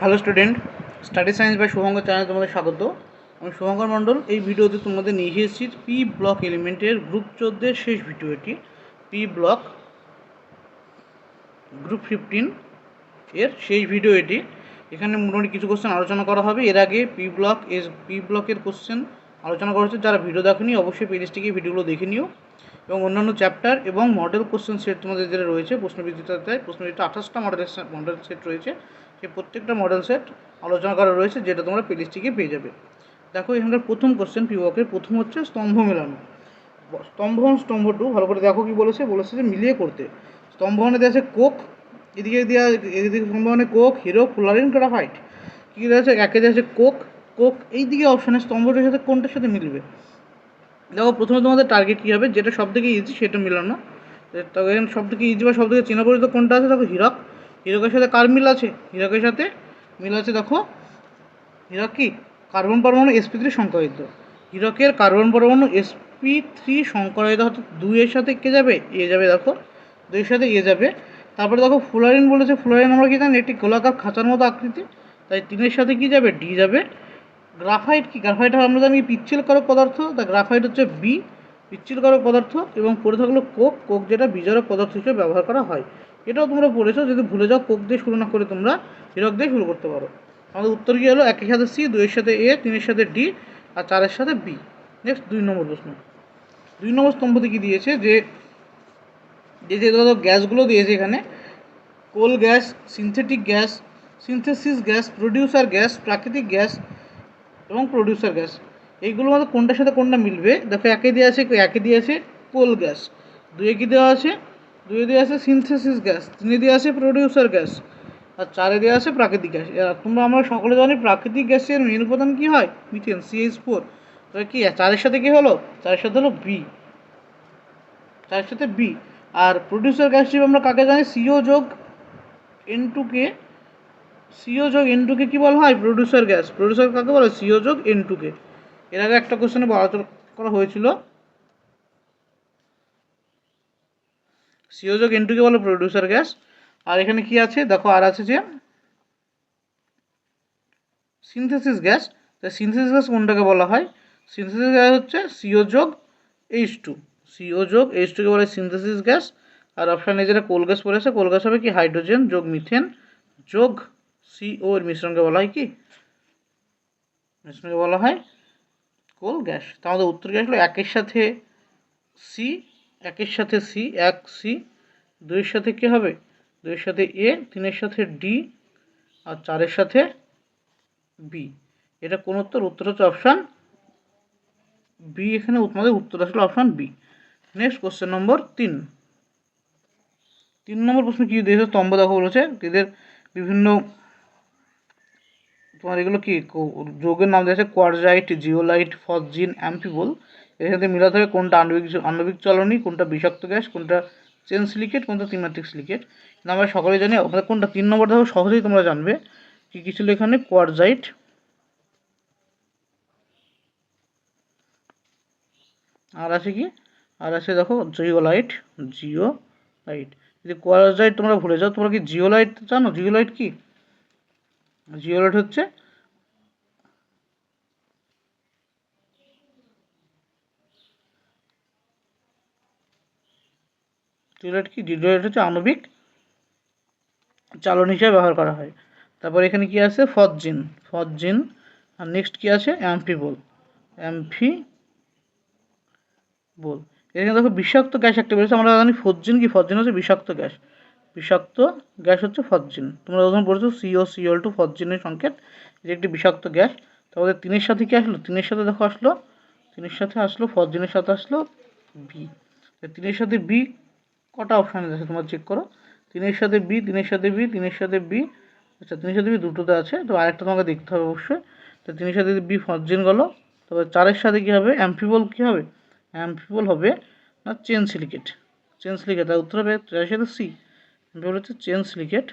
Hello student study science by Shubhankar চ্যানেলে তোমাদের স্বাগত। আমি শুভঙ্কর মণ্ডল, এই ভিডিওতে তোমাদের নিয়ে এসেছি পি ব্লক এলিমেন্টের গ্রুপ চোদ্দের শেষ ভিডিও এটি পি ব্লক গ্রুপ ফিফটিন এর শেষ ভিডিও এটি। এখানে মোটামুটি কিছু কোশ্চেন আলোচনা করা হবে। এর আগে পি ব্লক এস পি ব্লকের কোশ্চেন আলোচনা করা হচ্ছে যারা ভিডিও দেখেনি, অবশ্যই প্লেলিস্টে ভিডিওগুলো দেখে নিও। এবং অন্যান্য চ্যাপ্টার এবং মডেল কোশ্চেন সেট তোমাদের যেটা রয়েছে প্রশ্নবিদ্যুতাতে প্রশ্নবিদ্যুতে আঠাশটা মডেল মডেল সেট রয়েছে। সেই প্রত্যেকটা মডেল সেট আলোচনা করা রয়েছে, যেটা তোমরা প্লেলিস্টিকে পেয়ে যাবে। দেখো, এখানকার প্রথম কোশ্চেন পিওকের প্রথম হচ্ছে স্তম্ভ মেলানো। স্তম্ভ স্তম্ভ টু ভালো করে দেখো কি বলেছে। বলেছে যে মিলিয়ে করতে। স্তম্ভ ওয়ানে দেওয়া আছে কোক, এদিকে দেওয়া এদিকে স্তম্ভ ওয়ানে কোক হিরো ফুলারিন গ্রাফাইট কী দেওয়া আছে? একে দেওয়া আছে কোক। কোক, এই দিকে অপশানে স্তম্ভটার সাথে কোনটার সাথে মিলবে? দেখো, প্রথমে তোমাদের টার্গেট কী হবে? যেটা সব থেকে ইজি সেটা মিলানো। তবে এখানে সব থেকে ইজি বা সব থেকে চেনা পরিচিত কোনটা আছে? দেখো, হিরক। হিরকের সাথে কার মিল আছে? হিরকের সাথে মিল আছে, দেখো, হিরক কি? কার্বন পরমাণু এসপি থ্রি সংকরিত হিরকের কার্বন পরমাণু এসপি থ্রি সংকরিত অর্থাৎ দুইয়ের সাথে কে যাবে? এ যাবে, দেখো, দুইয়ের সাথে এ যাবে। তারপরে দেখো ফুলারিন বলেছে ফুলারিন আমরা কি জানি, একটি গোলাকার খাঁচার মতো আকৃতি তাই তিনের সাথে কি যাবে? ডি যাবে। গ্রাফাইট কি? গ্রাফাইট আমরা জানি পিচ্ছিলকারক পদার্থ। তা গ্রাফাইট হচ্ছে বি পিচ্ছিলকারক পদার্থ এবং পড়ে থাকল কোক। কোক যেটা বিজারক পদার্থ হিসেবে ব্যবহার করা হয়। এটাও তোমরা পড়েছো যদি ভুলে যাও কোক দিয়ে শুরু না করে তোমরা হিরক দিয়ে শুরু করতে পারো। আমাদের উত্তর কী হলো? একের সাথে সি, দুইয়ের সাথে এ, তিনের সাথে ডি, আর চারের সাথে বি। নেক্সট দুই নম্বর প্রশ্ন। দুই নম্বর স্তম্ভতে কী দিয়েছে? যে যে যে ধরো গ্যাসগুলো দিয়েছে এখানে, coal gas, synthetic gas, synthesis gas, producer gas, প্রাকৃতিক গ্যাস এবং প্রডিউসার গ্যাস। এইগুলোর মধ্যে কোনটার সাথে কোনটা মিলবে? দেখো একে দিয়ে আছে একে দিয়ে আছে কোল গ্যাস। দুয়ে কি দেওয়া আছে? দুয়ে দিয়ে আছে সিনথেসিস গ্যাস তিনে দিয়ে আছে প্রডিউসার গ্যাস আর চারে দেওয়া আছে প্রাকৃতিক গ্যাস তোমরা আমরা সকলে জানি প্রাকৃতিক গ্যাসের মেন উপাদান কী হয়? মিথেন সিএইচ ফোর তবে কি, চারের সাথে কী হলো? চারের সাথে হলো বি চারের সাথে বি আর প্রডিউসার গ্যাস হিসেবে আমরা কাকে জানি? সিও যোগ এন টু কে সিও যোগ এন টুকে কী বলা হয়? প্রডিউসার গ্যাস প্রডিউসার কাকে বলে? সিও যোগ এন টুকে এর আগে একটা কোশ্চেনে আলোচনা করা হয়েছিল। সিও যোগ এন টুকে বলে প্রডিউসার গ্যাস আর এখানে কি আছে? দেখো, আর আছে যে সিনথেসিস গ্যাস তা সিনথেসিস গ্যাস কোনটাকে বলা হয়? সিনথেসিস গ্যাস হচ্ছে সিও যোগ এইচ টু সিও যোগ এইচ টুকে বলে সিনথেসিস গ্যাস আর অপশানে যেটা কোল গ্যাস পড়েছে কোল গ্যাস হবে কি? হাইড্রোজেন যোগ মিথেন যোগ সিও এর মিশ্রণকে বলা হয় কি? মিশ্রণকে বলা হয় কোল গ্যাস তা আমাদের উত্তর গ্যাস হলো একের সাথে সি একের সাথে সি এক সি দুইয়ের সাথে কী হবে? দুইয়ের সাথে এ তিনের সাথে ডি আর চারের সাথে বি এটা কোন উত্তর? উত্তর হচ্ছে অপশান বি এখানে আমাদের উত্তর আসলে option B next question number তিন। তিন নম্বর প্রশ্ন কী? দিয়েছে স্তম্ভ দেখো বলেছে। এদের বিভিন্ন তোমার এগুলো কি? যোগের নাম দিয়েছে কোয়ারজাইট জিওলাইট ফসজিন অ্যাম্পিবল এর সাথে মিলাতে হবে কোনটা আণবিক আণবিক চলনী কোনটা বিষাক্ত গ্যাস, কোনটা চেন সিলিকেট, কোনটা ত্রিমাত্রিক সিলিকেট। আমরা সকলে জানি আমাদের কোনটা তিন নম্বর দেখো সহজেই তোমরা জানবে কী কী ছিল এখানে, কোয়ারজাইট। আর আছে কি? আর আছে দেখো, জিওলাইট জিও লাইট যদি কোয়ারজাইট তোমরা ভুলে যাও, তোমরা কি জিওলাইট জানো? জিওলাইট কি? জিওলাইট হচ্ছে জিওলাইট কি? জিওলাইট হচ্ছে আণবিক চালন হিসেবে ব্যবহার করা হয়। তারপর এখানে কি আছে? ফজজিন ফজজিন আর নেক্সট কি আছে? অ্যাম্ফিবোল। অ্যাম্ফি বল এখানে দেখো বিষাক্ত গ্যাস একটা বেরোচ্ছে। আমরা জানি ফজজিন কি? ফজজিন হচ্ছে বিষাক্ত গ্যাস। বিষাক্ত গ্যাস হচ্ছে ফজজিন তোমরা যখন পড়েছো সিও সিওল টু ফজজিনের সংকেত যে একটি বিষাক্ত গ্যাস। তারপরে তিনের সাথে কি আসলো? তিনের সাথে দেখো আসলো। তিনের সাথে আসলো ফজজিনের সাথে আসলো বি তিনের সাথে বি কটা অপশান আছে তোমরা চেক করো? তিনের সাথে বি তিনের সাথে বি তিনের সাথে বি আচ্ছা তিনের সাথে বি দুটোতে আছে, তো আরেকটা তোমাকে দেখতে হবে অবশ্যই। তো তিনের সাথে বি ফজজিন গেলো তবে চারের সাথে কী হবে? অ্যাম্ফিবল কী হবে? অ্যাম্ফিবল হবে না চেন সিলিকেট চেন সিলিকেট তার উত্তর হবে চারের সাথে সি অ্যাম্ফিবল হচ্ছে চেন সিলিকেট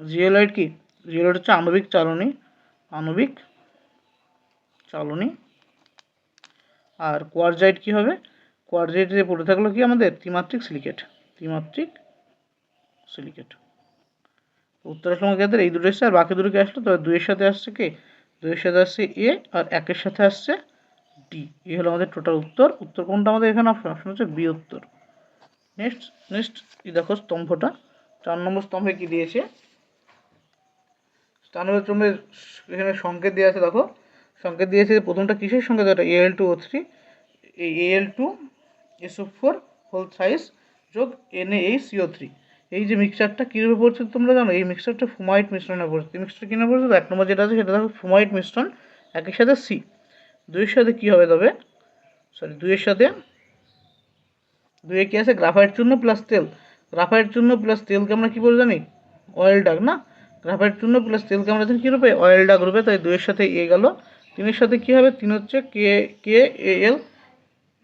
জিওলাইট কি? জিওলাইট হচ্ছে আণবিক চালনী। আণবিক চালনী। আর কোয়ারজাইট কি হবে? কোয়াড্রেটে পড়ে থাকল কি আমাদের? ত্রিমাত্রিক সিলিকেট ত্রিমাত্রিক সিলিকেট উত্তর আসলে এই দুটো এসছে আর বাকি দুটো কি আসলো? তবে দুইয়ের সাথে আসছে কে? দুইয়ের সাথে আসছে এ আর একের সাথে আসছে ডি এই হলো আমাদের টোটাল উত্তর। উত্তর কোনটা আমাদের এখানে অপশন অপশন হচ্ছে বি উত্তর। নেক্সট নেক্সট এই দেখো স্তম্ভটা। চার নম্বর স্তম্ভে কি দিয়েছে? চার নম্বর স্তম্ভে এখানে সংকেত দেওয়া আছে, দেখো। সংকেত দিয়েছে প্রথমটা কিসের সংকেত? এটা এল টু ও থ্রি এই L two SO four whole size যোগ এন এ সিও থ্রি। এই যে মিক্সচারটা কীভাবে পড়ছে তোমরা জানো? এই মিক্সচারটা ফুমাইট মিশ্রণে পড়ছে। মিক্সচার কিনে পড়ছে? এক নম্বর যেটা আছে সেটা দেখো ফুমাইট মিশ্রণ, একের সাথে সি দুইয়ের সাথে কী হবে তবে? সরি দুইয়ের সাথে, দুইয়ে কী আছে? গ্রাফাইট চূর্ণ প্লাস তেল। গ্রাফাইট চূর্ণ প্লাস তেলকে আমরা কী বলে জানি? অয়েল ডাক না? গ্রাফাইট চূর্ণ প্লাস তেলকে আমরা জানি কী রূপে? অয়েল ডাক রূপে। তাই দুইয়ের সাথে এ গেল। তিনের সাথে কী হবে? তিন হচ্ছে কে K A L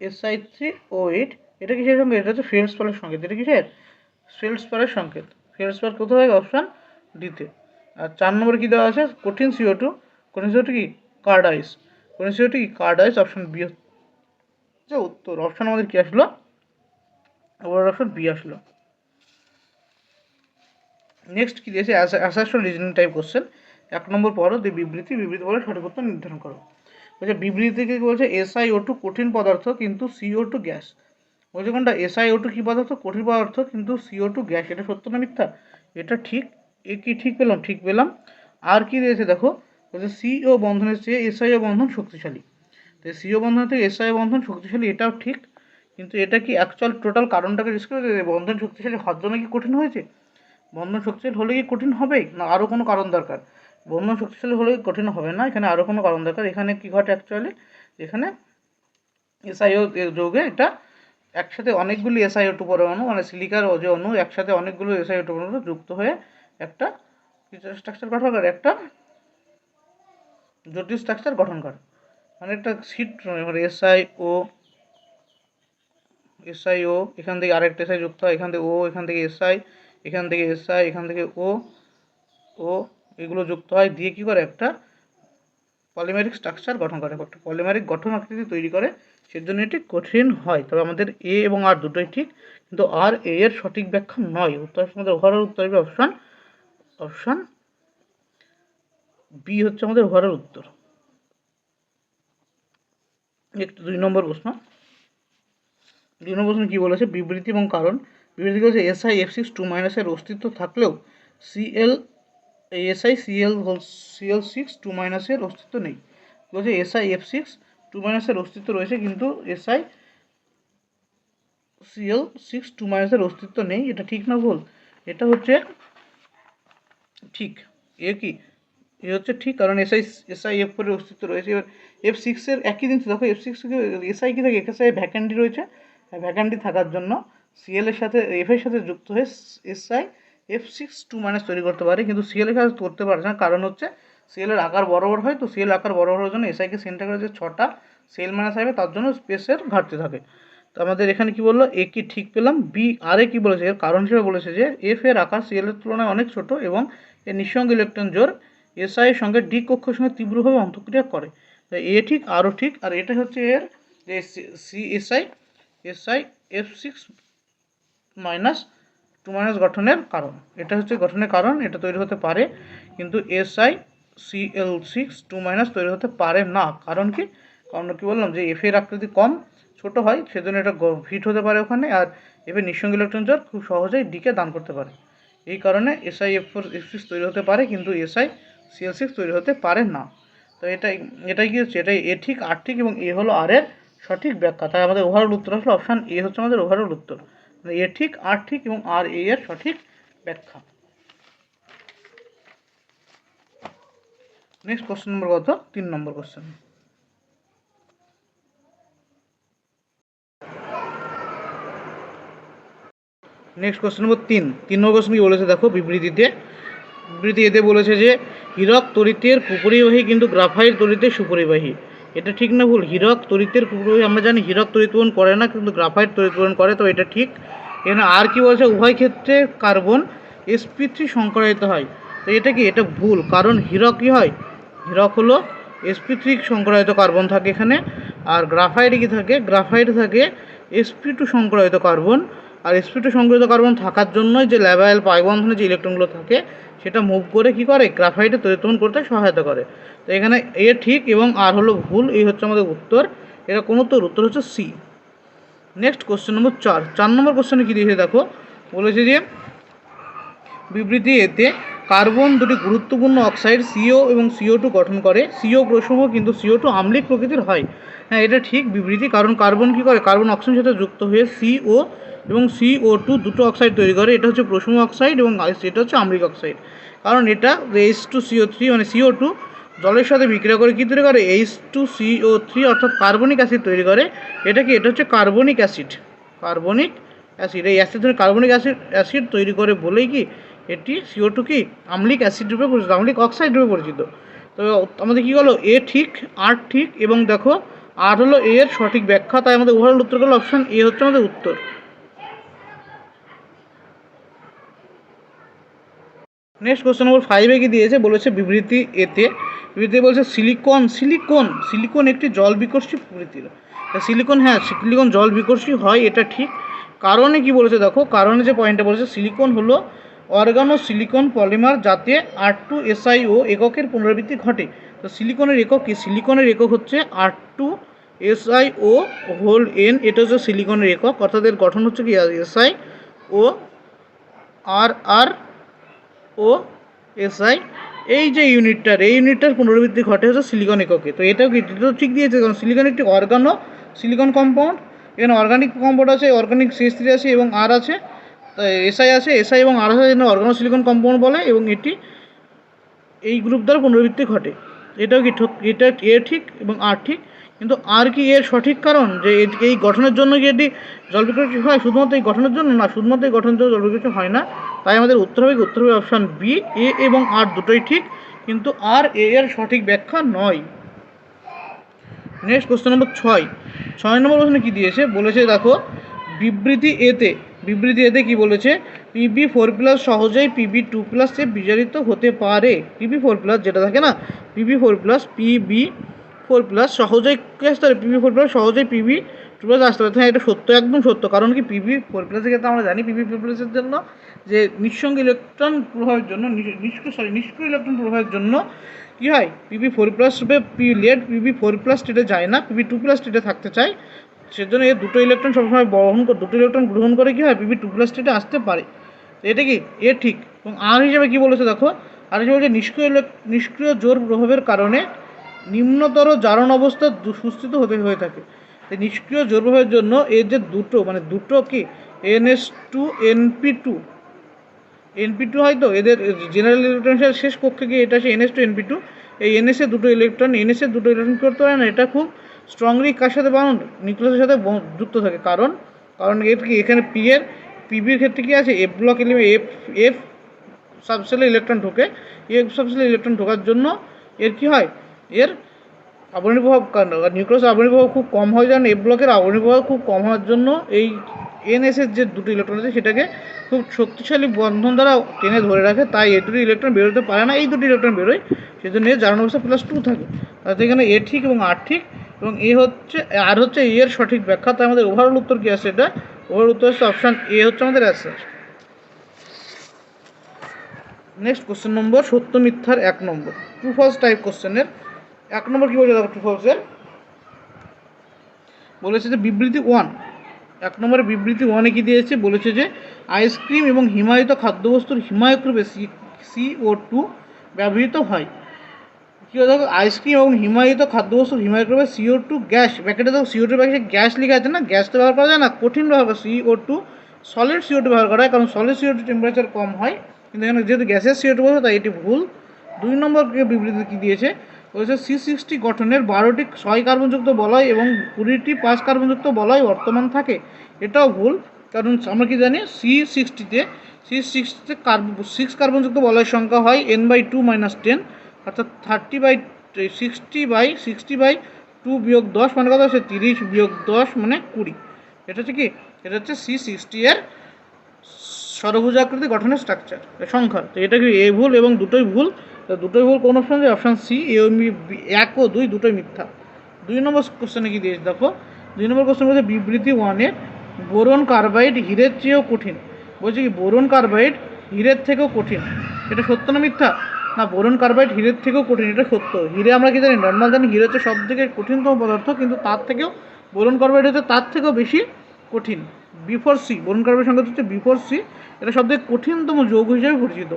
S I three O eight এটা কিসের সঙ্গে? এটা হচ্ছে ফেল্ডস পালের সংকেত। এটা কিসের? ফেল্ডস পালের সংকেত। ফেল্ডস পাল কোথায় হবে অপশান ডিতে আর চার নম্বরে কী দেওয়া আছে? কঠিন সিও টু কঠিন সিও টু কি? কার্ড আইস কঠিন সিও টু কি? কার্ড আইস অপশান বি হচ্ছে উত্তর। অপশান আমাদের কী আসলো? ওভার অপশান বি আসলো। নেক্সট কী দিয়েছে? অ্যাসারশন রিজনিং টাইপ কোশ্চেন এক নম্বর পড়ো যে বিবৃতি। বিবৃতি বলে সঠিক উত্তর নির্ধারণ করো। বলছে বিবৃতি কী বলছে এসআইও টু কঠিন পদার্থ কিন্তু সিও টু গ্যাস। বলছে, কোনটা? এসআইও টু কী পদার্থ? কঠিন পদার্থ কিন্তু সিও টু গ্যাস। এটা সত্য না মিথ্যা? এটা ঠিক। এ কি ঠিক পেলাম? ঠিক পেলাম। আর কি রয়েছে দেখো? বলছে সিও বন্ধনের চেয়ে এসআইও বন্ধন শক্তিশালী। তো সিও বন্ধন থেকে এসআইও বন্ধন শক্তিশালী, এটাও ঠিক। কিন্তু এটা কি অ্যাকচুয়াল টোটাল কারণটাকে রিস্ক করে বন্ধন শক্তিশালী হওয়ার জন্য কি কঠিন হয়েছে? বন্ধন শক্তিশালী হলে কি কঠিন হবে না আরও কোনো কারণ দরকার। বন্ধন শক্তিশালী হলে কঠিন হবে না। এখানে আরও কোনো কারণ দরকার। এখানে কী ঘটে অ্যাকচুয়ালি এখানে এসআইও যৌগে এটা একসাথে অনেকগুলি এসআইও টু পরমাণু মানে সিলিকার যে অণু একসাথে অনেকগুলো এসআইও টু পরমাণু যুক্ত হয়ে একটা স্ট্রাকচার গঠন করে, একটা জটিল স্ট্রাকচার গঠন করে। মানে একটা সিট মানে এসআই ও এসআই ও এখান থেকে আরেকটা এসআই যুক্ত হয়, এখান থেকে ও এখান থেকে এসআই এখান থেকে এসআই এখান থেকে ও ও এগুলো যুক্ত হয় দিয়ে কী করে? একটা পলিমেরিক স্ট্রাকচার গঠন করে। একটা পলিমেরিক গঠন আকৃতি তৈরি করে। সেজন্য এটি কঠিন হয়। তবে আমাদের এ এবং আর দুটোই ঠিক। কিন্তু আর এ এর সঠিক ব্যাখ্যা নয়। উত্তর আমাদের ওভারঅল উত্তর হবে অপশান অপশান বি হচ্ছে আমাদের ওভারঅল উত্তর। একটু দুই নম্বর প্রশ্ন। দুই নম্বর প্রশ্ন কী বলেছে? বিবৃতি এবং কারণ। বিবৃতি বলেছে এসআই এফ সিক্স টু মাইনাসের অস্তিত্ব থাকলেও CL SI CL CL six, two মাইনাসের অস্তিত্ব নেই। বলছে এসআই এফ সিক্স, টু মাইনাসের অস্তিত্ব রয়েছে, কিন্তু এসআই সিএল সিক্স, টু মাইনাসের অস্তিত্ব নেই। এটা ঠিক না ভুল? এটা হচ্ছে ঠিক। এ কি? এ হচ্ছে ঠিক, কারণ এসআই এসআই এফ ফোরের অস্তিত্ব রয়েছে। এবার এফ সিক্সের একই জিনিস দেখো এফ সিক্স এসআই কি থাকে? এসআই ভ্যাকান্টি রয়েছে। ভ্যাকান্টি থাকার জন্য সিএল এর সাথে এফ এর সাথে যুক্ত হয়ে SI F six two minus তৈরি করতে পারে, কিন্তু সিএল সাথে করতে পারছে না। কারণ হচ্ছে সিএল এর আকার বড় বড় হয়, তো সিএল আকার বড় বড় জন্য এসআইকে সেন্টার করে যে ছটা সেল মাইনাস আসবে তার জন্য স্পেসের ঘাটতি থাকে। তো আমাদের এখানে কি বলল? এ কি ঠিক পেলাম? বি আর এ কি বলেছে? এর কারণ হিসেবে বলেছে যে এফ এর আকার সিএল এর তুলনায় অনেক ছোট এবং এর নিঃসঙ্গ ইলেকট্রন জোর এসআই এর সঙ্গে ডি কক্ষের সঙ্গে তীব্রভাবে অন্তঃক্রিয়া করে। তাই এ ঠিক আরও ঠিক, আর এটা হচ্ছে এর যে C SI SI F six minus two minus গঠনের কারণ। এটা হচ্ছে গঠনের কারণ, এটা তৈরি হতে পারে, কিন্তু SI CL six two minus তৈরি হতে পারে না। কারণ কি? কারণ কি বললাম যে এফ এর আকৃতি কম, ছোট হয়, সেজন্য এটা ফিট হতে পারে ওখানে, আর এফ এর নিঃসঙ্গ ইলেকট্রন জোর খুব সহজেই ডিকে দান করতে পারে। এই কারণে SI F four F six তৈরি হতে পারে, কিন্তু এসআই সিএল সিক্স তৈরি হতে পারে না। তো এটাই এটাই কি হচ্ছে? এটাই এ ঠিক আর ঠিক, এবং এ হলো আর এর সঠিক ব্যাখ্যা। তাই আমাদের ওভারঅল উত্তর আসলে অপশান এ হচ্ছে আমাদের ওভারঅল উত্তর। এ ঠিক, আর ঠিক এবং আর এ এর সঠিক ব্যাখ্যা। নেক্সট কোশ্চেন নম্বর কত? তিন number question next question number তিন। তিন নম্বর কোশ্চেন কি বলেছে? দেখো বিবৃতিতে। বিবৃতি এতে বলেছে যে, হীরক তরিতের কুপরিবাহী কিন্তু গ্রাফাইট তরিতের সুপরিবাহী। এটা ঠিক না ভুল। হীরক তরিতের আমরা জানি হীরক তরিতবহন করে না, কিন্তু গ্রাফাইট তরিতবহন করে, তো এটা ঠিক। এখানে আর কি বলছে? উভয় ক্ষেত্রে কার্বন এসপি থ্রি সংকরায়িত হয়। তো এটা কি? এটা ভুল, কারণ হীরক কী হয়? হীরক হলো এসপি থ্রি সংকরায়িত কার্বন থাকে এখানে, আর গ্রাফাইটে কি থাকে? গ্রাফাইট থাকে এসপি টু সংকরায়িত কার্বন, আর এসপি টু সংগঠিত কার্বন থাকার জন্যই যে ল্যাভাইল পাই বন্ধনে যে ইলেকট্রনগুলো থাকে সেটা মুভ করে কি করে? গ্রাফাইটে তৈরিতন করতে সহায়তা করে। তো এখানে এ ঠিক এবং আর হলো ভুল, এই হচ্ছে আমাদের উত্তর। এটা কোন উত্তর? উত্তর হচ্ছে সি নেক্সট কোশ্চেন নম্বর চার। চার নম্বর কোশ্চেনে কী দিয়েছে দেখো? বলেছে যে, বিবৃতি এতে কার্বন দুটি গুরুত্বপূর্ণ অক্সাইড সিও এবং সিও টু গঠন করে। সিও প্রসম কিন্তু সিও টু আম্লিক প্রকৃতির হয়। হ্যাঁ এটা ঠিক বিবৃতি। কারণ কার্বন কী করে? কার্বন অক্সিজেনের সাথে যুক্ত হয়ে সিও এবং সিও টু দুটো অক্সাইড তৈরি করে, এটা হচ্ছে প্রসম অক্সাইড এবং এটা হচ্ছে আম্লিক অক্সাইড কারণ এটা H two C O three মানে সিও টু জলের সাথে বিক্রিয়া করে কী তৈরি করে? H two C O three অর্থাৎ কার্বনিক অ্যাসিড তৈরি করে। এটা কি এটা হচ্ছে কার্বনিক অ্যাসিড কার্বনিক অ্যাসিড এই অ্যাসিড ধরে কার্বনিক অ্যাসিড অ্যাসিড তৈরি করে বলেই কি এটি সিও টু কি আম্লিক অ্যাসিড রূপে পরিচিত আম্লিক অক্সাইড রূপে পরিচিত। তো আমাদের কী হলো এ ঠিক আর ঠিক এবং দেখো আর হলো এর সঠিক ব্যাখ্যা, তাই আমাদের ওভারঅল উত্তর হলো অপশান এ হচ্ছে আমাদের উত্তর। নেক্সট কোশ্চেন নম্বর ফাইভে কি দিয়েছে? বলেছে বিবৃতি এতে বিবৃতি বলছে সিলিকন সিলিকন সিলিকন একটি জল বিকর্ষী প্রকৃতির। সিলিকন হ্যাঁ সিলিকন জল বিকর্ষী হয়, এটা ঠিক। কারণে কি বলেছে দেখো, কারণে যে পয়েন্টটা বলেছে সিলিকন হলো অর্গানো সিলিকন পলিমার যাতে আর টু এসআইও এককের পুনরাবৃত্তি ঘটে। তো সিলিকনের একক কি? সিলিকনের একক হচ্ছে R two SIO whole N এটা হচ্ছে সিলিকনের একক, অর্থাৎ এর গঠন হচ্ছে কি? এসআই ও আর আর ও এসআই এই যে ইউনিটটার, এই ইউনিটটার পুনরাবৃত্তি ঘটে হচ্ছে সিলিকন এককে। তো এটাও কি এটা তো ঠিক দিয়েছে কারণ সিলিকন একটি অর্গানো সিলিকন কম্পাউন্ড এখানে অর্গানিক কম্পাউন্ড আছে অর্গানিক সিএস থ্রি আছে এবং আর আছে এসআই আছে এসআই এবং আর আছে অর্গানো সিলিকন কম্পাউন্ড বলে এবং এটি এই গ্রুপ দ্বারা পুনরাবৃত্তি ঘটে। এটাও কি এটা এ ঠিক এবং আর ঠিক? কিন্তু আর কি এর সঠিক কারণ? যে এই গঠনের জন্য কি এটি জল বিকৃতি হয় শুধুমাত্র এই গঠনের জন্য? না, শুধুমাত্র এই গঠনের জন্য জল বিকৃতি হয় না। তাই আমাদের উত্তর হবে? উত্তর হবে অপশান বি এ এবং আর দুটোই ঠিক, কিন্তু আর এ এর সঠিক ব্যাখ্যা নয়। নেক্সট কোশ্চেন নম্বর ছয়। ছয় নম্বর প্রশ্নে কী দিয়েছে? বলেছে, দেখো, বিবৃতি এতে বিবৃতি এতে কি বলেছে? পিবি ফোর প্লাস সহজেই পিবি টু প্লাসে বিজারিত হতে পারে। পিবি ফোর প্লাস যেটা থাকে না PB four plus PB four plus সহজেই আসতে পারে পিবি ফোর প্লাস সহজেই পিবি টু প্লাস আসতে পারে। হ্যাঁ এটা সত্য, একদম সত্য, কারণ কি পিবি ফোর প্লাসের ক্ষেত্রে আমরা জানি পিবি ফোর প্লাসের জন্য যে নিঃসঙ্গ ইলেকট্রন প্রভাবের জন্য নিষ্ক্রিয় সরি নিষ্ক্রিয় ইলেকট্রন প্রভাবের জন্য কী হয়? পিবি ফোর প্লাস রূপে P lead PB four plus স্টেটে যায় না পিবি টু প্লাস স্টেটে থাকতে চায়। সেজন্য এই দুটো ইলেকট্রন সবসময় বহন করে দুটো ইলেকট্রন গ্রহণ করে কী হয়? পিবি টু প্লাস স্টেটে আসতে পারে। এটা কি? এ ঠিক। এবং আর হিসেবে কী বলেছে দেখো? আর হিসেবে বলছে নিষ্ক্রিয় নিষ্ক্রিয় জোর প্রভাবের কারণে নিম্নতর জারণ অবস্থা সুস্থিত হতে হয়ে থাকে। নিষ্ক্রিয় জোর প্রভাবের জন্য এর যে দুটো মানে দুটো কি? NS two NP two NP two হয়তো? এদের জেনারেল ইলেকট্রনের শেষ কক্ষে গিয়ে এটা হচ্ছে এনএস টু এনপি টু এই এনএস দুটো ইলেকট্রন এনএস দুটো ইলেকট্রন করতে পারে না। এটা খুব স্ট্রংলি কার সাথে বাউন্ড নিউক্লিয়াসের সাথে যুক্ত থাকে। কারণ? কারণ এর কি? এখানে পি এর পিবির ক্ষেত্রে কি আছে? F block element F F সাবসেলে electron ঢোকে। এফ সাবসেলে ইলেকট্রন ঢোকার জন্য এর কি হয়? এর আবরণী প্রভাব নিউক্লিয়াস আবরণী প্রভাব খুব কম হয়। যেন এফ ব্লকের আবরণী প্রভাব খুব কম হওয়ার জন্য এই এনএসের যে দুটো ইলেকট্রন আছে, সেটাকে খুব শক্তিশালী বন্ধন দ্বারা টেনে ধরে রাখে, তাই এই দুটি ইলেকট্রন বেরোতে পারে না, এই দুটি ইলেকট্রন বেরোয়, সেজন্য এর জারণ অবস্থা প্লাস টু থাকে। তাতে এখানে এ ঠিক এবং আর ঠিক, এবং এ হচ্ছে আর হচ্ছে এ এর সঠিক ব্যাখ্যা, তাই আমাদের ওভারঅল উত্তর কী আছে এটা? ওভারঅল উত্তর হচ্ছে অপশান এ হচ্ছে আমাদের অ্যান্সার নেক্সট কোশ্চেন নম্বর সত্য মিথ্যার এক নম্বর। টু ফলস টাইপ কোশ্চেনের এক নম্বর কী বলছে দেখো টু ফলসের বলেছে যে বিবৃতি ওয়ান এক নম্বরে বিবৃতি ওয়ানে কি দিয়েছে, বলেছে যে আইসক্রিম এবং হিমায়িত খাদ্যবস্তুর হিমায়ক রূপে সি ও টু ব্যবহৃত হয়। কী দেখো আইসক্রিম এবং হিমায়িত খাদ্যবস্তুর হিমায়ক রূপে সিও টু গ্যাস প্যাকেটে দেখো সিও টু প্যাকেটে গ্যাস লেখা আছে না, গ্যাস তো ব্যবহার করা যায় না, কঠিন ব্যবহার করা CO two, solid CO two ব্যবহার করা হয়, কারণ সলিড সিও টু টেম্পারেচার কম হয়, কিন্তু এখানে যেহেতু গ্যাসের সিও টু বলছে তাই এটি ভুল। দুই নম্বর বিবৃতি কী দিয়েছে বলেছে সি সিক্সটি গঠনের বারোটি ছয় কার্বনযুক্ত বলয় এবং কুড়িটি পাঁচ কার্বনযুক্ত বলয় বর্তমান থাকে। এটাও ভুল, কারণ আমরা কি জানি, সি সিক্সটিতে সি সিক্সটিতে কার্বন সিক্স কার্বনযুক্ত বলয়ের সংখ্যা হয় N by two minus ten অর্থাৎ thirty by sixty by sixty by two বিয়োগ দশ মানে কথা হচ্ছে? তিরিশ বিয়োগ দশ মানে কুড়ি। এটা হচ্ছে কি? এটা হচ্ছে সি সিক্সটি এর ষড়ভুজাকৃতি গঠনের স্ট্রাকচার সংখ্যা। তো এটা কি এ ভুল এবং দুটোই ভুল? তো দুটোই ভুল, কোন অপশন যে অপশান সি এ এক ও দুই, দুটোই মিথ্যা। দুই নম্বর কোশ্চেনে কি দিয়েছে? দেখো, দুই নম্বর কোশ্চেন বলছে, বিবৃতি ওয়ানের বোরন কার্বাইড হীরের চেয়েও কঠিন। বলছে কি, বোরন কার্বাইড হীরের থেকেও কঠিন। এটা সত্য না মিথ্যা? না, বোরন কার্বাইড হীরের থেকেও কঠিন, এটা সত্য। হিরে আমরা কি জানি নর্মাল জানি, হিরে হচ্ছে সব থেকে কঠিনতম পদার্থ, কিন্তু তার থেকেও, বোরন কার্বাইড হচ্ছে তার থেকেও বেশি কঠিন। বিফোর সি বোরন কার্বাইড সংখ্যা হচ্ছে বিফোর সি এটা সব থেকে কঠিনতম যৌগ হিসেবে পরিচিত।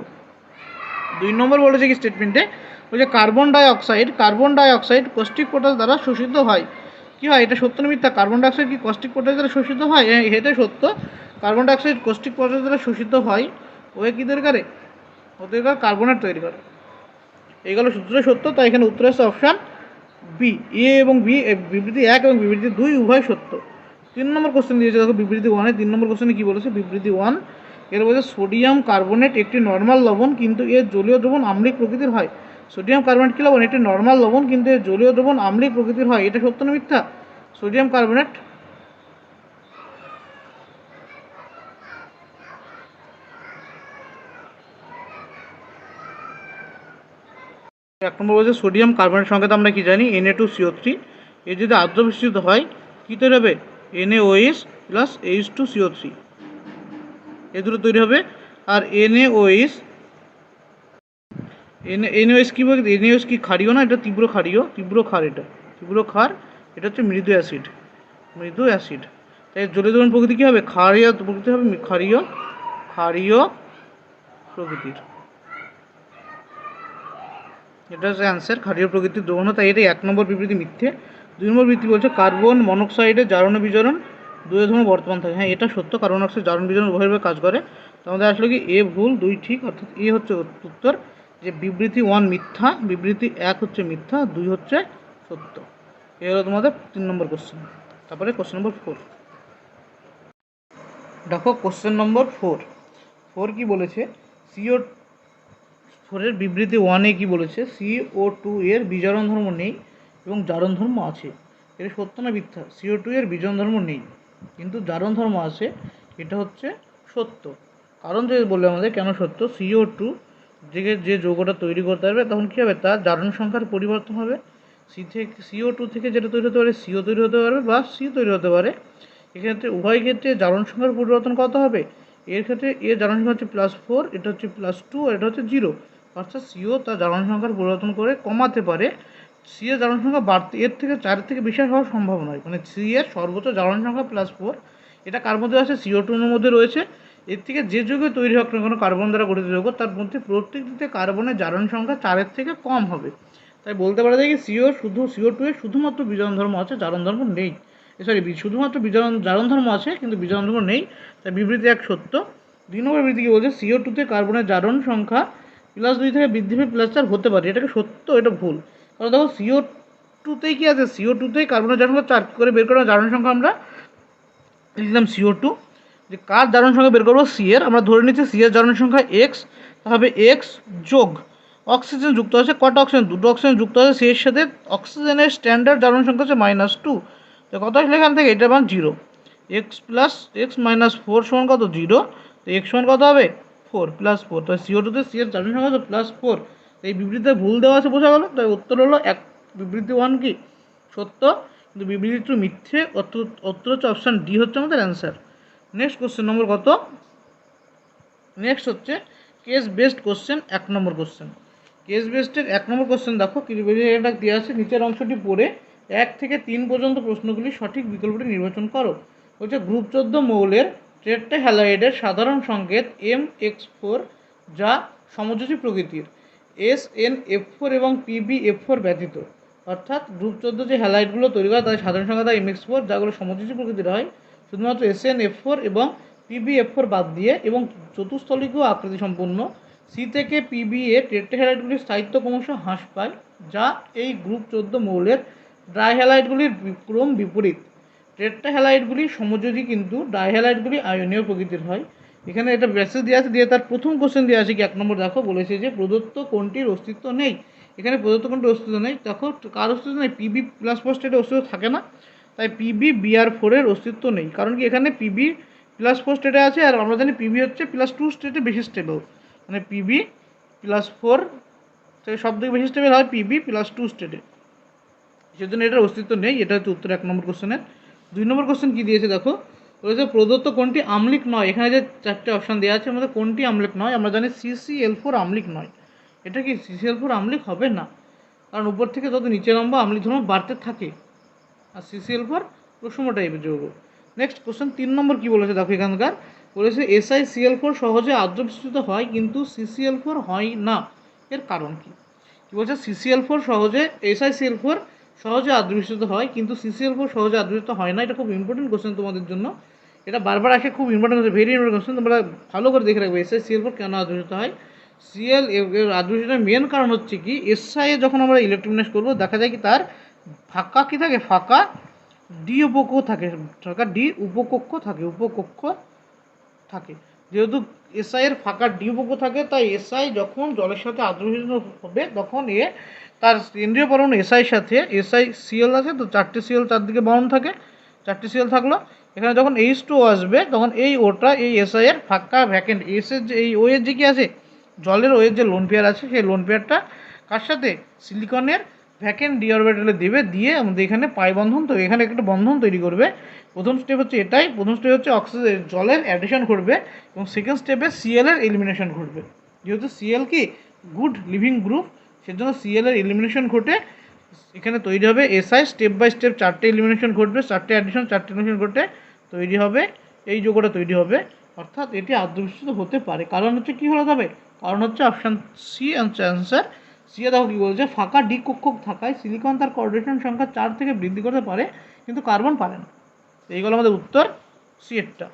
দুই নম্বর বলেছে কি স্টেটমেন্টে বলছে carbon dioxide carbon dioxide caustic potash দ্বারা শোষিত হয়। কি হয়? এটা সত্য মিথ্যা? কার্বন ডাইঅক্সাইড কি কস্টিক পটাশ দ্বারা শোষিত হয়? হ্যাঁ এটা সত্য। Carbon dioxide caustic potash দ্বারা শোষিত হয়। ওয়ে কী তৈরি করে? ও তৈরি করে কার্বনেট তৈরি করে। এইগুলো সূত্রে সত্য, তাই এখানে উত্তর আসছে অপশান বি এ এবং বি বিবৃতি এক এবং বিবৃতি দুই উভয় সত্য। তিন নম্বর কোশ্চেন দিয়েছে, দেখো বিবৃতি ওয়ানে তিন নম্বর কোশ্চেনে কী বলেছে? বিবৃতি ওয়ান এর বলছে সোডিয়াম কার্বনেট, একটি নর্মাল লবণ, কিন্তু এর জলীয় দ্রবণ আম্লিক প্রকৃতির হয়। সোডিয়াম কার্বনেট কী লবণ? একটি নর্মাল লবণ, কিন্তু এর জলীয় দ্রবণ আম্লিক প্রকৃতির হয়। এটা সত্য না মিথ্যা? সোডিয়াম কার্বনেট এক নম্বর বলছে সোডিয়াম কার্বনেট সংকেত আমরা কি জানি? N A two CO three এর যদি আর্দ্র মিশ্রিত হয়, কী তৈরি হবে? N A OS plus H two CO three এ দুটো তৈরি হবে। আর N A OS N N OS কী বলতে এন ওএস কি ক্ষারীয় না? এটা তীব্র ক্ষারীয়, তীব্র ক্ষার এটা। তীব্র ক্ষার, এটা হচ্ছে মৃদু অ্যাসিড মৃদু অ্যাসিড তাই জলীয় দ্রবণ প্রকৃতি কী হবে? ক্ষারীয় প্রকৃতি হবে, ক্ষারীয় ক্ষারীয় প্রকৃতির। এটা হচ্ছে অ্যান্সার ক্ষারীয় প্রকৃতির দ্রবণ তাই এটা এক নম্বর বিবৃতি মিথ্যে। দুই নম্বর বিবৃতি বলছে কার্বন মনোক্সাইডের জারণ বিজারণ দুই ধরনের বর্তমান থাকে। হ্যাঁ এটা সত্য, কারণ অক্সাইড জারণ বিজারণ উভয়ভাবে কাজ করে। মধ্যে আসলে কি এ ভুল, দুই ঠিক, অর্থাৎ এ হচ্ছে উত্তর, যে বিবৃতি ওয়ান মিথ্যা, বিবৃতি এক হচ্ছে মিথ্যা, দুই হচ্ছে সত্য। এ হলো তোমাদের তিন নম্বর কোশ্চেন তারপরে কোশ্চেন নম্বর ফোর দেখো কোশ্চেন নম্বর ফোর ফোর কি বলেছে? সিও ফোরের বিবৃতি ওয়ানে কি বলেছে? সিও টু এর বিজারণ ধর্ম নেই এবং জারণ ধর্ম আছে। এটা সত্য না মিথ্যা? সিও টু এর বিজারণ ধর্ম নেই। কিন্তু জারণ ধর্ম আছে, এটা হচ্ছে সত্য। কারণ যে বললে আমাদের কেন সত্য? সিও টু থেকে যে যৌগটা তৈরি করতে পারবে, তখন কী হবে? তার জারণ সংখ্যার পরিবর্তন হবে। সি থেকে সিও টু থেকে যেটা তৈরি হতে পারে সিও তৈরি হতে পারবে বা সি তৈরি হতে পারে। এক্ষেত্রে উভয় ক্ষেত্রে জারণ সংখ্যার পরিবর্তন কত হবে? এর ক্ষেত্রে এর জারণ সংখ্যা হচ্ছে প্লাস ফোর এটা হচ্ছে প্লাস টু আর এটা হচ্ছে জিরো অর্থাৎ সিও তার জারণ সংখ্যার পরিবর্তন করে কমাতে পারে। সি এর সংখ্যা বাড়তে, এর থেকে চারের থেকে বেশি হওয়া সম্ভব নয়। মানে সি এর সর্বোচ্চ জারণ সংখ্যা প্লাস ফোর এটা কার মধ্যে আছে? সিও টুর মধ্যে রয়েছে। এর থেকে যে যৌগে তৈরি হোক না কোনো কার্বন দ্বারা গঠিত যৌগ, তার মধ্যে প্রত্যেকটিতে কার্বনের জারণ সংখ্যা চারের থেকে কম হবে। তাই বলতে পারা যায় কি সিও শুধু সিও টু এর শুধুমাত্র বিজারণ ধর্ম আছে জারণ ধর্ম নেই। সরি শুধুমাত্র বিজারণ জারণ ধর্ম আছে, কিন্তু বিজারণ ধর্ম নেই। তাই বিবৃতি এক সত্য। দুই নম্বর বিবৃতি কি বলছে? সিও টুতে কার্বনের জারণ সংখ্যা প্লাস দুই থেকে বৃদ্ধি পেয়ে প্লাস চার হতে পারে। এটাকে সত্য, এটা ভুল। কারণ দেখো সিও টুতেই কী আছে? সিও টুতেই কার্বনের জারণ সংখ্যা চার করে বের করার জারণ সংখ্যা আমরা লিখলাম সিও টু যে কার জারণ সংখ্যা বের করব? সি এর, আমরা ধরে নিচ্ছি সি এর জারণ সংখ্যা এক্স হবে এক্স যোগ অক্সিজেন যুক্ত আছে কটা অক্সিজেন দুটো অক্সিজেন যুক্ত আছে সি এর সাথে অক্সিজেনের স্ট্যান্ডার্ড জারণ সংখ্যা হচ্ছে মাইনাস টু তো কত আসলে এখান থেকে? এটা মান zero X plus X minus four সমান কত? জিরো তো এক্স সমান কত হবে? ফোর প্লাস ফোর তো সিও টুতে সি এর জারণ সংখ্যা হচ্ছে প্লাস ফোর এই বিবৃতিতে ভুল দেওয়া আছে, বোঝা গেল? তাই উত্তর হলো, এক, বিবৃতি ওয়ান কি? সত্য। কিন্তু বিবৃতি টু মিথ্যে। উত্তর হচ্ছে অপশান ডি হচ্ছে আমাদের অ্যান্সার নেক্সট কোশ্চেন নম্বর কত? নেক্সট হচ্ছে কেস বেসড কোশ্চেন এক নম্বর কোশ্চেন কেস বেসডের এক নম্বর কোশ্চেন দেখো এটা দেওয়া আছে, নিচের অংশটি পড়ে এক থেকে তিন পর্যন্ত প্রশ্নগুলি সঠিক বিকল্পটি নির্বাচন করো। হচ্ছে গ্রুপ চোদ্দ মৌলের ট্রেট্টা হ্যালাইডের সাধারণ সংকেত এম এক্স ফোর যা সমযোজী প্রকৃতির। এস এন এফ ফোর এবং পিবি এফ ফোর ব্যতীত। অর্থাৎ গ্রুপ চোদ্দ যে হ্যালাইডগুলো তৈরি করে, তাদের সাধারণ সংখ্যা তার এম এক্স ফোর যাগুলো সমযোজী প্রকৃতির হয়, শুধুমাত্র এস এন এফ ফোর এবং পিবি এফ ফোর বাদ দিয়ে এবং চতুস্থলিকীয় আকৃতি সম্পূর্ণ সি থেকে পিবি এ টেট্রাহ্যালাইডগুলির স্থায়িত্ব ক্রমশ হ্রাস পায়, যা এই গ্রুপ চোদ্দ মৌলের ড্রাইহ্যালাইডগুলির ক্রম বিপরীত। টেট্রাহ্যালাইডগুলি সমযোজী কিন্তু ডাইহ্যালাইডগুলি আয়নীয় প্রকৃতির হয় এখানে এটা ব্যাসেজ দেওয়া আছে, দিয়ে তার প্রথম কোশ্চেন দেওয়া আছে কি? এক নম্বর দেখো, বলেছে যে প্রদত্ত কোনটির অস্তিত্ব নেই। এখানে প্রদত্ত কোনটির অস্তিত্ব নেই। দেখো, কার অস্তিত্ব নেই? পিবি প্লাস ফসফেটের অস্তিত্ব থাকে না। তাই পিবি বিআর ফোরের অস্তিত্ব নেই। কারণ কি, এখানে পিবি প্লাস ফোর স্টেটে আছে, আর আমরা জানি পিবি হচ্ছে প্লাস টু স্টেটে বেশি স্টেবল মানে পিবি প্লাস ফোর সব থেকে বেশি স্টেবল হয় পিবি প্লাস টু স্টেটে সেজন্য এটার অস্তিত্ব নেই। এটা হচ্ছে উত্তর এক নম্বর কোশ্চেনের দুই নম্বর কোশ্চেন কী দিয়েছে দেখো? বলেছে প্রদত্ত কোনটি আমলিক নয়, এখানে যে চারটে অপশান দেওয়া আছে, আমাদের কোনটি আমলিক নয়, আমরা জানি সিসিএল ফোর আমলিক নয়। এটা কি সিসিএল ফোর আমলিক হবে? না। কারণ উপর থেকে যত নিচে লম্বা আমলিক ধর্ম বাড়তে থাকে। আর সিসিএল ফোর প্রসম টাইপের যৌগ। নেক্সট কোশ্চেন তিন নম্বর কী বলেছে? দেখো এখানকার। বলেছে এসআই সিএল ফোর সহজে আর্দ্র বিস্তৃত হয়, কিন্তু সিসিএল ফোর হয় না। এর কারণ কি? কি বলছে? সিসিএল ফোর সহজে এসআই সিএল ফোর সহজে আদ্রবিস্তৃত হয়, কিন্তু সিসিএল ফোর সহজে আদ্রবিস্তৃত হয় না। এটা খুব ইম্পর্টেন্ট কোশ্চেন তোমাদের জন্য। এটা বারবার আসে, খুব important question very important question তোমরা ভালো করে দেখে রাখবে এসআই সিএল ফোর কেন আদ্রবিস্তৃত হয়? সিএল এর আদ্রবিস্তৃতের মেন কারণ হচ্ছে কি এসআই এ যখন আমরা ইলেকট্রোমিনাস করব, দেখা যায় কি তার ফাঁকা কি থাকে? ফাঁকা ডি উপকক্ষ থাকে। ফাঁকা ডি উপকক্ষ থাকে উপকক্ষ থাকে। যেহেতু এসআই এর ফাঁকা ডি উপকক্ষ থাকে, তাই এসআই যখন জলের সাথে আদ্রবিষ্ট হবে, তখন এ তার কেন্দ্রীয় পরমাণু এসআই সাথে, এসআই সিএল আছে, তো চারটি সিএল চারদিকে বাউন্ড থাকে, চারটি সিএল থাকল। এখানে যখন এইচ টু আসবে, তখন এই ওটা, এই এসআই এর ফাঁকা ভ্যাকেন্ট এস এর যে, এই ও এর যে কি আছে, জলের ওয়ের যে লোন পেয়ার আছে, সেই লোন পেয়ারটা কার সাথে? সিলিকনের ভ্যাকেন্ট ডি অরবিটালে দেবে, দিয়ে আমাদের এখানে পাই বন্ধন, তো এখানে একটা বন্ধন তৈরি করবে। প্রথম স্টেপ হচ্ছে এটাই, প্রথম স্টেপ হচ্ছে অক্সিজেন জলের অ্যাডিশন ঘটবে, এবং সেকেন্ড স্টেপে সিএলের এলিমিনেশন ঘটবে। যেহেতু সিএল কি? গুড লিভিং গ্রুপ সেজন্য সিএল এর এলিমিনেশন ঘটে, এখানে তৈরি হবে এসআই স্টেপ বাই স্টেপ চারটে এলিমিনেশন ঘটবে, চারটে অ্যাডিশন চারটে এলিমিনেশন ঘটে, তৈরি হবে, এই যোগটা তৈরি হবে। অর্থাৎ এটি আদ্রবিস্তৃত হতে পারে। কারণ হচ্ছে কী হলো তবে? কারণ হচ্ছে অপশান সি অ্যান্সার সি দেখো কী বলছে, ফাঁকা ডি কক্ষক থাকায় সিলিকন তার কোঅর্ডিনেশন সংখ্যা চার থেকে বৃদ্ধি করতে পারে, কিন্তু কার্বন পারে না। তো এইগুলো আমাদের উত্তর সি এরটা।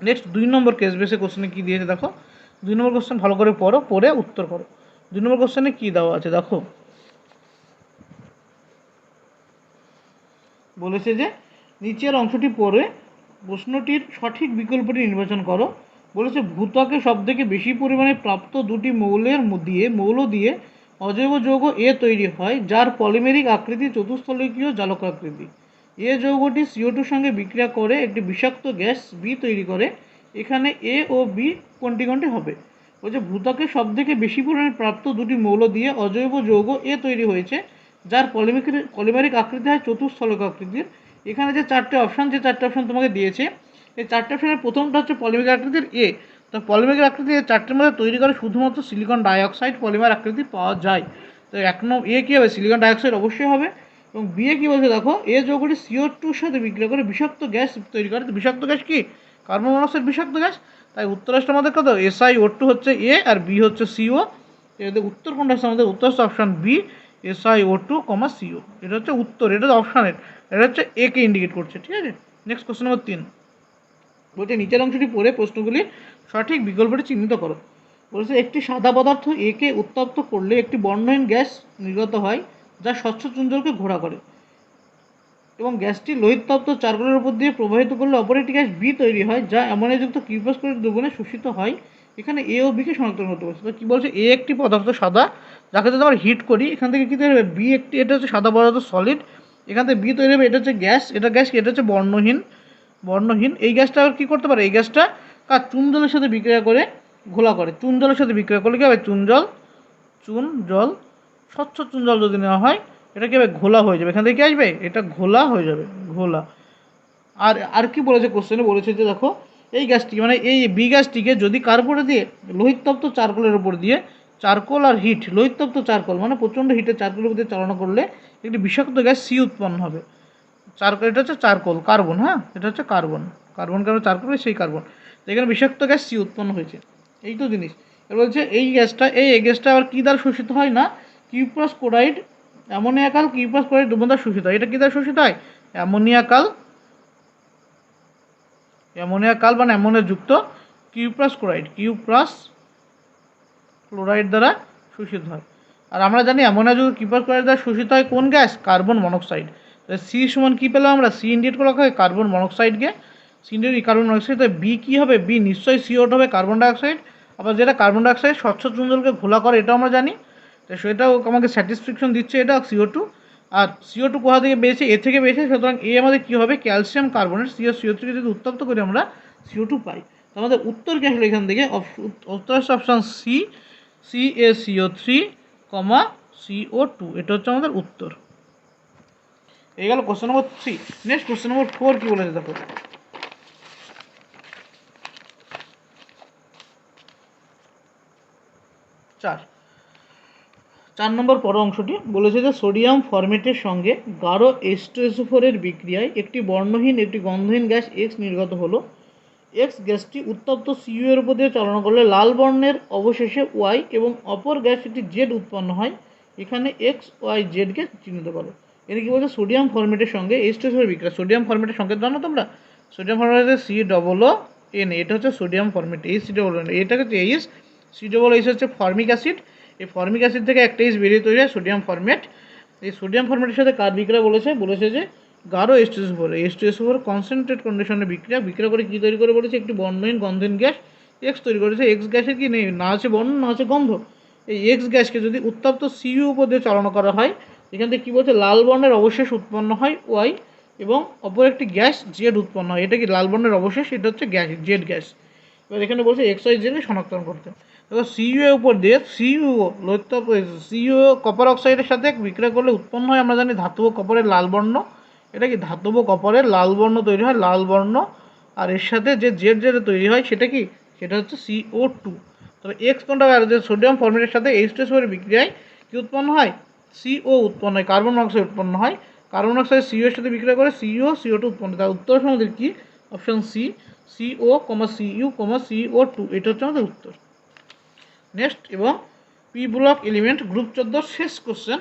নেক্সট দুই নম্বর কেস বেসে কোশ্চেনে কী দিয়েছে দেখো? দুই নম্বর কোশ্চেন ভালো করে পড়ো, পড়ে উত্তর করো। দুই নম্বর কোশ্চেনে কী দেওয়া আছে? দেখো। বলেছে যে, নিচের অংশটি পড়ে প্রশ্নটির সঠিক বিকল্পটি নির্বাচন করো। বলেছে, ভূত্বকে সবথেকে বেশি পরিমাণে প্রাপ্ত দুটি মৌলের দিয়ে, মৌল দিয়ে অজৈব যৌগ এ তৈরি হয়, যার পলিমেরিক আকৃতি চতুস্থলিকীয় জালক আকৃতি এ যৌগটি সিও টুর সঙ্গে বিক্রিয়া করে একটি বিষাক্ত গ্যাস বি তৈরি করে। এখানে এ ও বি কোনটি কোনটি হবে? বলছে ভূত্বকে সবথেকে বেশি পরিমাণে প্রাপ্ত দুটি মৌল দিয়ে অজৈব যৌগ এ তৈরি হয়েছে, যার পলিমিক পলিমেরিক আকৃতি হয় চতুস্থলক আকৃতির। এখানে যে চারটে অপশান যে চারটে অপশান তোমাকে দিয়েছে, এই চারটে অপশানের প্রথমটা হচ্ছে পলিমিক আকৃতির এ তো পলিমিক আকৃতি এই চারটের মধ্যে তৈরি করে শুধুমাত্র সিলিকন ডাইঅক্সাইড পলিমার আকৃতি পাওয়া যায়। তো এক নম্বর এ কী হবে? সিলিকন ডাইঅক্সাইড অবশ্যই হবে। এবং বিয়ে কী বলছে দেখো, এ যৌগটি সিও টুর সাথে বিক্রিয়া করে বিষাক্ত গ্যাস তৈরি করে। তো বিষাক্ত গ্যাস কি? কার্বন মনোক্সাইড বিষাক্ত গ্যাস। তাই উত্তর রাষ্ট্র আমাদের কত? এসআই ও টু হচ্ছে এ আর বি হচ্ছে সিও এদের উত্তর কোনটা হচ্ছে আমাদের? উত্তর হচ্ছে option B SI O two comma CO এটা হচ্ছে উত্তর, এটা হচ্ছে অপশানের এটা হচ্ছে এ কে ইন্ডিকেট করছে, ঠিক আছে? নেক্সট কোশ্চেন নম্বর তিন। বলছে, নিচের অংশটি পড়ে প্রশ্নগুলি সঠিক বিকল্পটি চিহ্নিত করো। বলেছে, একটি সাদা পদার্থ একে উত্তপ্ত করলে একটি বর্ণহীন গ্যাস নির্গত হয় যা স্বচ্ছ চুঞ্জলকে ঘোরা করে। এবং গ্যাসটি লোহিতপ্ত চারকোলের উপর দিয়ে প্রবাহিত করলে অপর একটি গ্যাস বি তৈরি হয়, যা অ্যামোনিয়াযুক্ত কিউপাসকরিক দ্রবণে শোষিত হয়। এখানে এ ও বিকে শনাক্ত করতে বলছে। তো কী বলছে? এ একটি পদার্থ সাদা, যাকে যদি আমরা হিট করি, এখান থেকে কী তৈরি হবে? বি একটি, এটা হচ্ছে সাদা পদার্থ সলিড এখান থেকে বি তৈরি হবে, এটা হচ্ছে গ্যাস। এটা গ্যাস? এটা হচ্ছে বর্ণহীন বর্ণহীন। এই গ্যাসটা আবার কী করতে পারে? এই গ্যাসটা কার চুন জলের সাথে বিক্রিয়া করে ঘোলা করে। চুন জলের সাথে বিক্রিয়া করলে কী হবে? চুন জল চুন জল, স্বচ্ছ চুন জল যদি নেওয়া হয় এটা কী হবে ঘোলা হয়ে যাবে? এখান থেকে কী আসবে? এটা ঘোলা হয়ে যাবে, ঘোলা। আর আর কি বলেছে কোশ্চেনে বলেছে যে দেখো, এই গ্যাসটি মানে এই বি গ্যাসটিকে যদি কার উপরে দিয়ে লোহিতপ্ত চারকোলের উপর দিয়ে, চারকোল আর হিট লোহিতপ্ত চারকোল মানে প্রচণ্ড হিটে চারকোলের দিয়ে চালনা করলে একটি বিষাক্ত গ্যাস সি উৎপন্ন হবে। চারকোল, এটা হচ্ছে চারকোল, কার্বন হ্যাঁ? এটা হচ্ছে কার্বন। Carbon carbon charcoal? সেই কার্বন। এখানে বিষাক্ত গ্যাস সি উৎপন্ন হয়েছে। এই তো জিনিস। এবার বলছে, এই গ্যাসটা এই গ্যাসটা আবার কী দ্বারা শোষিত হয় না? Cuprous chloride ammoniacal cuprous chloride দুবন দ্বারা শোষিত হয়? এটা কি দ্বারা শোষিত হয়? অ্যামোনিয়াকাল অ্যামোনিয়া কাল মানে অ্যামোনিয়া যুক্ত কিউপ্রাস ক্লোরাইড কিউপ্রাস ক্লোরাইড দ্বারা শোষিত হয়। আর আমরা জানি অ্যামোনিয়া যুক্ত কিউপ্রাস ক্লোরাইড দ্বারা শোষিত হয় কোন গ্যাস? Carbon monoxide. সি সমান কী পেলাম আমরা? সি ইন্ডিকেট করা হয় carbon মনোক্সাইডকে C indicate carbon monoxide B কী হবে? বি নিশ্চয়ই সিওট হবে কার্বন ডাইঅক্সাইড। আবার যেটা কার্বন ডাইঅক্সাইড স্বচ্ছ চুন্দলকে ঘোলা করে, এটাও আমরা জানি। তো সেটাও আমাকে স্যাটিসফ্যাকশন দিচ্ছে এটা সিও টু আর সিও টু কোথা থেকে পেয়েছে? এ থেকে পেয়েছে, সুতরাং এ আমাদের কী হবে? Calcium carbonate C O C O থ্রিকে যদি উত্তপ্ত করে আমরা সিও টু পাই। তো আমাদের উত্তর কী আসলে এখান থেকে? উত্তর আসছে option C C A CO three comma CO two এটা হচ্ছে আমাদের উত্তর। এই গেল question number three next question number four কী বলেছে দেখো। চার। চার নম্বর পর অংশটি বলেছে যে সোডিয়াম ফরমেটের সঙ্গে গাঢ় এস্টোএসোফোরের বিক্রিয়ায় একটি বর্ণহীন, একটি গন্ধহীন গ্যাস এক্স নির্গত হলো। এক্স গ্যাসটি উত্তপ্ত সিইউ এর উপর দিয়ে চালনা করলে লাল বর্ণের অবশেষে ওয়াই এবং অপর গ্যাস একটি জেড উৎপন্ন হয়। এখানে এক্স ওয়াই জেডকে চিহ্নিত করো। এটা কি বলছে? সোডিয়াম ফরমেটের সঙ্গে এস্টোএসোফোরের বিক্রিয়া। সোডিয়াম ফরমেটের সঙ্গে জানো তোমরা? Sodium formate C double O N এটা হচ্ছে সোডিয়াম ফরমেট এই সি ডবল এন এটা হচ্ছে এইচ সি ডবল এইচ হচ্ছে ফর্মিক অ্যাসিড। এই ফর্মিক অ্যাসিড থেকে একটা এইচ বেরিয়ে তৈরি হয় সোডিয়াম ফরমেট এই সোডিয়াম ফরমেটের সাথে কার বিক্রিয়া বলেছে? বলেছে যে গাঢ় এস্টোএস ফোর এস্টোএস ফোর কনসেন্ট্রেট কন্ডিশনে বিক্রিয়া। বিক্রিয়া করে কী তৈরি করে বলেছে? একটি বর্ণহীন গন্ধহীন গ্যাস। এক্স তৈরি করেছে। এক্স গ্যাসের কি নেই? না আছে বর্ণ, না আছে গন্ধ। এই এক্স গ্যাসকে যদি উত্তপ্ত সিইউ উপর দিয়ে চালনা করা হয়, এখান থেকে কী বলছে? লাল বর্ণের অবশেষ উৎপন্ন হয় ওয়াই এবং অপর একটি গ্যাস জেড উৎপন্ন হয়। এটা কি লাল বর্ণের অবশেষ? এটা হচ্ছে গ্যাস জেড গ্যাস। এবার এখানে বলছে এক্স ওয়াই জেডে শনাক্তকরণ করতে। এবার সিইউ এর উপর দিয়ে সিইউ লৌত্য সিইউ কপার অক্সাইডের সাথে বিক্রিয়া করলে উৎপন্ন হয়, আমরা জানি ধাতব কপারের লাল বর্ণ। এটা কি ধাতব কপারের লাল বর্ণ তৈরি হয়? লাল বর্ণ। আর এর সাথে যে জেড জেড তৈরি হয়, সেটা কি? সেটা হচ্ছে সিও টু তবে এক্স কোনটা আর যে সোডিয়াম ফর্মেটের সাথে এইচ টু বিক্রিয়ায় কি উৎপন্ন হয়? সিও উৎপন্ন হয় কার্বন মনোক্সাইড উৎপন্ন হয়। কার্বন মনোক্সাইড সিও এর সাথে বিক্রিয়া করে সিও সিও টু উৎপন্ন। তার উত্তর আমাদের কি? Option C CO comma CU comma CO two এটা হচ্ছে আমাদের উত্তর। নেক্সট এবং পি ব্লক এলিমেন্ট গ্রুপ চোদ্দ শেষ কোশ্চেন।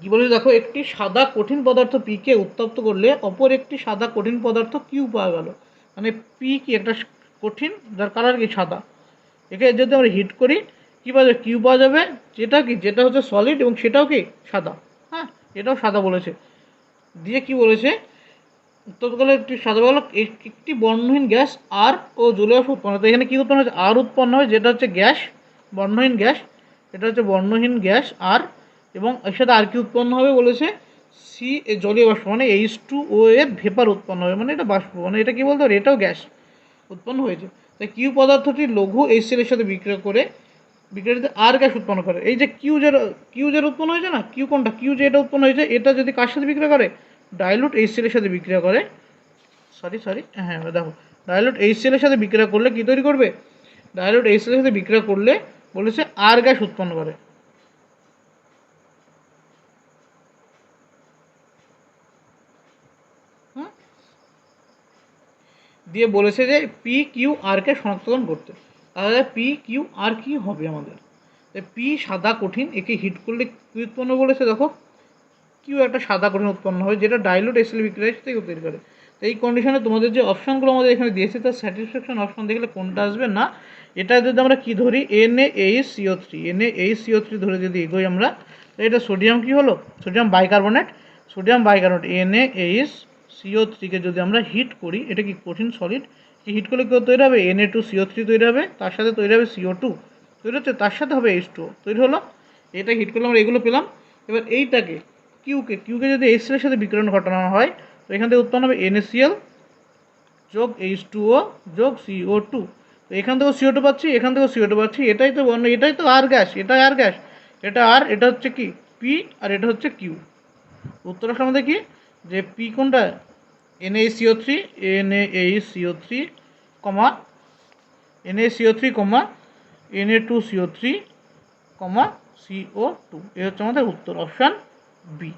কি বলে, দেখো, একটি সাদা কঠিন পদার্থ পিকে উত্তপ্ত করলে অপর একটি সাদা কঠিন পদার্থ কিউ পাওয়া গেল। মানে পি কি একটা কঠিন, যার কালার কি সাদা? একে যদি আমরা হিট করি, কী পাওয়া যাবে? কিউ পাওয়া যাবে, যেটা কি, যেটা হচ্ছে সলিড এবং সেটাও কি সাদা। হ্যাঁ এটাও সাদা বলেছে। দিয়ে কি বলেছে? উত্তপ্তকালে একটি সাদা বলো একটি বর্ণহীন গ্যাস আর ও জলীয় উৎপন্ন হয়। এখানে কী উৎপন্ন হচ্ছে আর উৎপন্ন হয়, যেটা হচ্ছে গ্যাস, বর্ণহীন গ্যাস। এটা হচ্ছে বর্ণহীন গ্যাস, আর এবং এর সাথে আর কি উৎপন্ন হবে বলেছে? সি এ জলীয় বাষ্প মানে এইচ টু ও এর ভেপার উৎপন্ন হবে মানে এটা বাষ্প মানে এটা কি বলতে পারে? এটাও গ্যাস উৎপন্ন হয়েছে। তাই কিউ পদার্থটি লঘু এইচসিএলের সাথে বিক্রিয়া করে বিক্রিয়াতে আর গ্যাস উৎপন্ন করে। এই যে কিউ যে কিউ যে উৎপন্ন হয়েছে না? কিউ কোনটা? কিউ যে এটা উৎপন্ন হয়েছে, এটা যদি কার সাথে বিক্রিয়া করে? ডাইলুট এইচসিএলের সাথে বিক্রিয়া করে। সরি সরি হ্যাঁ দেখো ডাইলুট এইচসিএলের সাথে বিক্রিয়া করলে কী তৈরি করবে? ডাইলুট এইচসিএলের সাথে বিক্রিয়া করলে বলেছে আর গ্যাস উৎপন্ন করে। দিয়ে বলেছে যে পি কিউ আরকে শনাক্তকরণ করতে। তাহলে পি কিউ আর কি হবে আমাদের? পি সাদা কঠিন, একে হিট করলে কি উৎপন্ন বলেছে দেখো? কিউ একটা সাদা কঠিন উৎপন্ন হয় যেটা ডাইলুট এসএল বিক্রিয়া থেকে তৈরি করে। তো এই কন্ডিশনে তোমাদের যে অপশানগুলো আমাদের এখানে দিয়েছে, তার স্যাটিসফ্যাকশন অপশন দেখলে কোনটা আসবে না, এটা যদি আমরা কি ধরি? N A H CO three N A H CO three ধরে যদি এগোই আমরা এটা সোডিয়াম কি হলো? Sodium bicarbonate sodium bicarbonate N A H CO থ্রিকে যদি আমরা হিট করি, এটা কি কঠিন সলিড হিট করলে কেউ তৈরি হবে? N A two CO three তৈরি হবে, তার সাথে তৈরি হবে সিও টু তৈরি হচ্ছে, তার সাথে হবে এইচ টু তৈরি হলো, এটা হিট করলে আমরা এগুলো পেলাম। এবার এইটাকে কিউকে কিউকে যদি এইচসিএলের সাথে বিক্রয়ণ ঘটানো হয়, তো এখান থেকে উৎপন্ন হবে এনএসিএল যোগ এইচ টু ও যোগ সিও টু তো এখান থেকেও সিও টু পাচ্ছি, এখান থেকেও সিও টু পাচ্ছি, এটাই তো বর্ণ এটাই তো আর গ্যাস এটা আর গ্যাস। এটা আর এটা হচ্ছে কি? পি আর এটা হচ্ছে কিউ উত্তর আসলে আমাদের কি? যে পি কোনটা? N A CO three N A CO three comma N A CO three comma N A two CO three comma CO two এ হচ্ছে আমাদের উত্তর অপশান। বি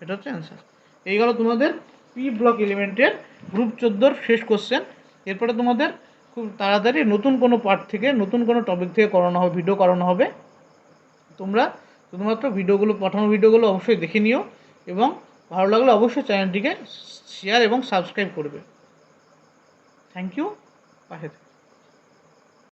এটা হচ্ছে অ্যান্সার এই গেল তোমাদের পি ব্লক এলিমেন্টের গ্রুপ চোদ্দোর শেষ কোশ্চেন এরপরে তোমাদের খুব তাড়াতাড়ি নতুন কোনো পার্ট থেকে নতুন কোনো টপিক থেকে করানো হবে ভিডিও করানো হবে। তোমরা শুধুমাত্র ভিডিওগুলো পাঠানো ভিডিওগুলো অবশ্যই দেখে নিও এবং ভালো লাগলে অবশ্যই চ্যানেলটিকে শেয়ার এবং সাবস্ক্রাইব করবে। থ্যাংক ইউ পাশে